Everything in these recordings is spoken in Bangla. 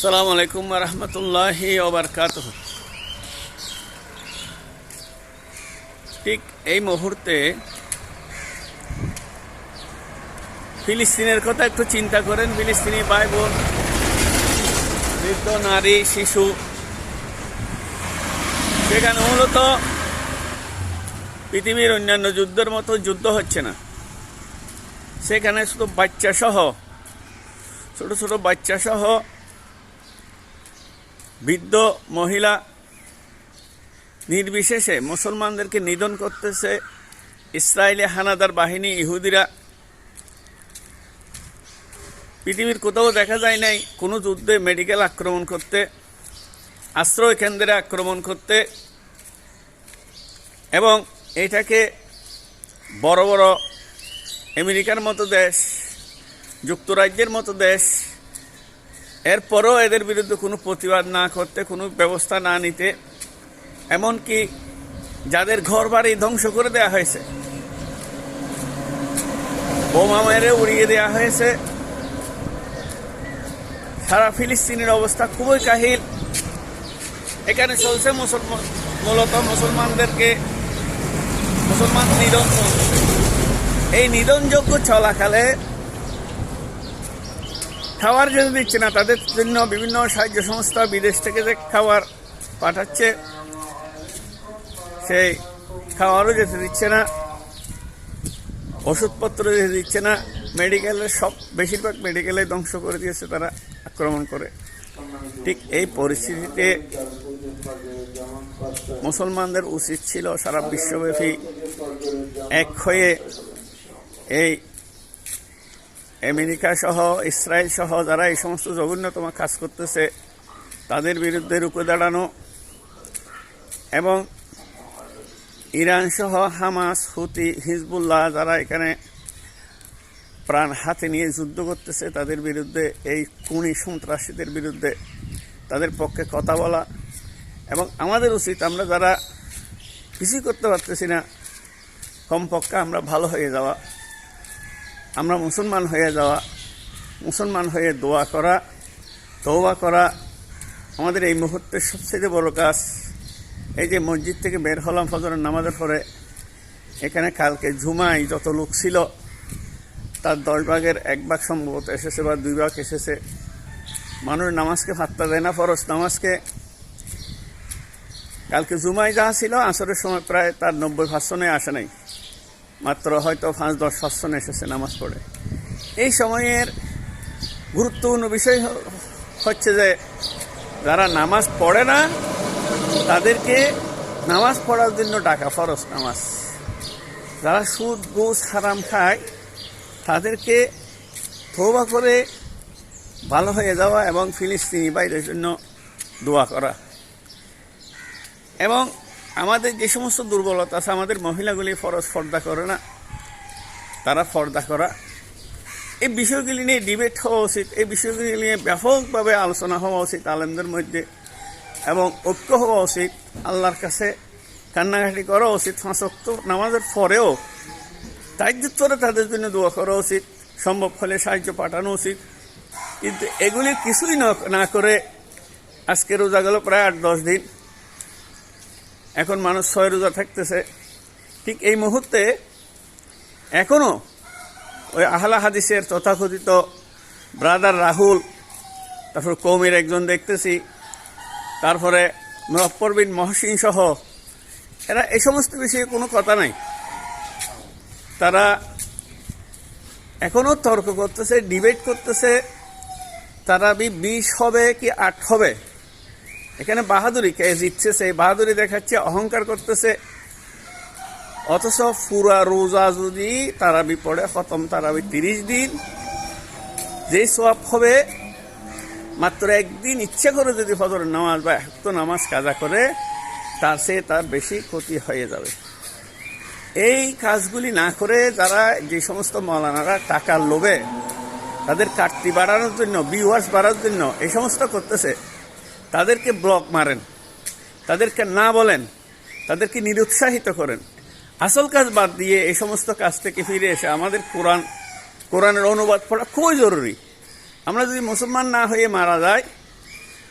আসসালামু আলাইকুম রহমতুল্লাহি ওবরকাত ঠিক এই মুহূর্তে ফিলিস্তিনের কথা একটু চিন্তা করেন। ফিলিস্তিনি ভাই বোন বৃদ্ধ নারী, শিশু, সেখানে মূলত পৃথিবীর অন্যান্য যুদ্ধের মতো যুদ্ধ হচ্ছে না। সেখানে শুধু বাচ্চা সহ ছোট ছোট বাচ্চা সহ বৃদ্ধ মহিলা নির্বিশেষে মুসলমানদেরকে নিধন করতেছে। ইসরায়েলি হানাদার বাহিনী, ইহুদিরা। পৃথিবীর কোথাও দেখা যায় নাই কোনো যুদ্ধে মেডিকেল আক্রমণ করতে, আশ্রয় কেন্দ্রে আক্রমণ করতে। এবং এটাকে বড় বড় আমেরিকার মতো দেশ, যুক্তরাজ্যের মতো দেশ এরপরও এদের বিরুদ্ধে কোনো প্রতিবাদ না করতে, কোনো ব্যবস্থা না নিতে, এমনকি যাদের ঘর বাড়ি ধ্বংস করে দেওয়া হয়েছে, বোমা মেরে উড়িয়ে দেওয়া হয়েছে, সারা ফিলিস্তিনের অবস্থা খুবই কাহিল। এখানে চলছে মুসলমান, মূলত মুসলমানদেরকে মুসলমান নিধন এই নিধনযোগ্য চলাকালে খাবার যেতে দিচ্ছে না, তাদের জন্য বিভিন্ন সাহায্য সংস্থা বিদেশ থেকে যে খাবার পাঠাচ্ছে, সেই খাওয়ারও যেতে দিচ্ছে না ওষুধপত্র যেতে দিচ্ছে না মেডিকেলের সব, বেশিরভাগ মেডিকেলে ধ্বংস করে দিয়েছে তারা আক্রমণ করে। ঠিক এই পরিস্থিতিতে মুসলমানদের উচিত ছিল সারা বিশ্বব্যাপী এক হয়ে এই আমেরিকা সহ, ইসরায়েল সহ যারা এই সমস্ত জঘন্যতম কাজ করতেছে, তাদের বিরুদ্ধে রুখে দাঁড়ানো এবং ইরান সহ হামাস, হুতি, হিজবুল্লাহ যারা এখানে প্রাণ হাতে নিয়ে যুদ্ধ করতেছে, তাদের বিরুদ্ধে, এই খুনি সন্ত্রাসীদের বিরুদ্ধে তাদের পক্ষে কথা বলা এবং আমাদের উচিত আমরা যারা কিছুই করতে পারতেছি না, কমপক্ষে আমরা ভালো হয়ে যাওয়া। আমরা মুসলমান হয়ে যাওয়া, মুসলমান হয়ে দোয়া করা তৌবা করা আমাদের এই মুহূর্তের সবচেয়ে বড় কাজ। এই যে মসজিদ থেকে বের হলাম ফজরের নামাজের পরে, এখানে কালকে ঝুমাই যত লোক ছিল, তার দশ ভাগের এক ভাগ সম্ভবত এসেছে বা দুই ভাগ এসেছে। মানুষ নামাজকে ফাত্তা দেয় না, ফরজ নামাজকে। কালকে জুমাই যা ছিল, আসরের সময় প্রায় তার নব্বই ভাষণে আসে নাই। মাত্র হয়তো পাঁচ দশ ভাষণ এসেছে নামাজ পড়ে। এই সময়ের গুরুত্বপূর্ণ বিষয় হচ্ছে যে, যারা নামাজ পড়ে না, তাদেরকে নামাজ পড়ার জন্য ডাকা ফরজ নামাজ। যারা সুদ ঘুষ হারাম খায়, তাদেরকে তৌবা করে ভালো হয়ে যাওয়া এবং ফিলিস্তিনি বাইরের জন্য দোয়া করা। এবং আমাদের যে সমস্ত দুর্বলতা আছে, আমাদের মহিলাগুলি ফরজ ফর্দা করে না। তারা ফর্দা করা। এই বিষয়গুলি নিয়ে ডিবেট হওয়া উচিত, এই বিষয়গুলি নিয়ে ব্যাপকভাবে আলোচনা হওয়া উচিত আলেমদের মধ্যে এবং ঐক্য হওয়া উচিত, আল্লাহর কাছে কান্নাকাটি করা উচিত ফাঁসক্ত নামাজের পরেও তাজ্জুদ করে তাদের জন্য দোয়া করা উচিত, সম্ভব হলে সাহায্য পাঠানো উচিত। কিন্তু এগুলি কিছুই না করে আজকে রোজা গেল প্রায় আট দশ দিন। এখন মানুষ ছয় রোজা থাকতেছে। ঠিক এই মুহূর্তে এখনও ওই আহলা হাদিসের তথাকথিত ব্রাদার রাহুল, তারপর কৌমির একজন দেখতেছি, তারপরে মুরফর বিন মহসিন সহ, এরা এই সমস্ত বিষয়ে কোনো কথা নাই। তারা এখনও তর্ক করতেছে ডিবেট করতেছে, তারা বিশ হবে কি আট হবে? এখানে বাহাদুরি, কে জিতছে সেই বাহাদুরি দেখাচ্ছে, অহংকার করতেছে। অথচ ফুরা রোজা যদি তারাবি পড়ে, খতম তারাবি তিরিশ দিন যে সব হবে, মাত্র একদিন ইচ্ছে করে যদি ফজর নামাজ বা এত নামাজ কাজা করে, তার সে তার বেশি ক্ষতি হয়ে যাবে। এই কাজগুলি না করে যারা যে সমস্ত মৌলানারা টাকার লোভে, তাদের কাটতি বাড়ানোর জন্য বিওয়ার্স বাড়ানোর জন্য, এই সমস্ত করতেছে তাদেরকে ব্লক মারেন, তাদেরকে না বলেন, তাদেরকে নিরুৎসাহিত করেন। আসল কাজ বাদ দিয়ে এই সমস্ত কাজ থেকে ফিরে এসে আমাদের কোরআন, কোরআনের অনুবাদ পড়া খুবই জরুরি। আমরা যদি মুসলমান না হয়ে মারা যাই,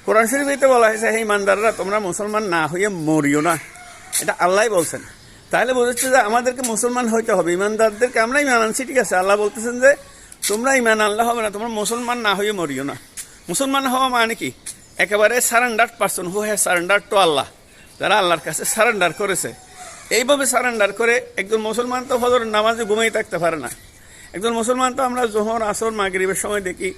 কোরআন শরীফেতে বলা হয়েছে, হে ইমানদাররা, তোমরা মুসলমান না হয়ে মরিও না। এটা আল্লাহ বলছেন। তাহলে বোঝাচ্ছে যে আমাদেরকে মুসলমান হইতে হবে। ইমানদারদেরকে আমরা ইমান আনছি, ঠিক আছে? আল্লাহ বলতেছেন যে, তোমরা ইমান আল্লাহ হবে না, তোমরা মুসলমান না হয়ে মরিও না। মুসলমান হওয়া মানে কি? একেবারে সারেন্ডার পার্সন, হু হ্যাঁ সারেন্ডার টু আল্লাহ। যারা আল্লাহর কাছে সারেন্ডার করেছে। এইভাবে সারেন্ডার করে একজন মুসলমান তো ফজর নামাজে ঘুমিয়ে থাকতে পারে না। একজন মুসলমান তো আমরা জোহর, আসর, মাগরিবের সময় দেখি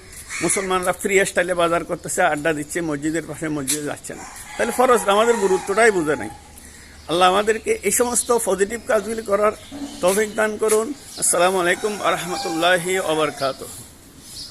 মুসলমানরা ফ্রি স্টাইলে বাজার করতেছে, আড্ডা দিচ্ছে, মসজিদের পাশে মসজিদে যাচ্ছে না। তাহলে ফরজ আমাদের গুরুত্বটাই বুঝে নাই। আল্লাহ আমাদেরকে এই সমস্ত পজিটিভ কাজগুলি করার তৌফিক দান করুন। আসসালামু আলাইকুম আ রহমতুল্লাহি ওবরকাতুহ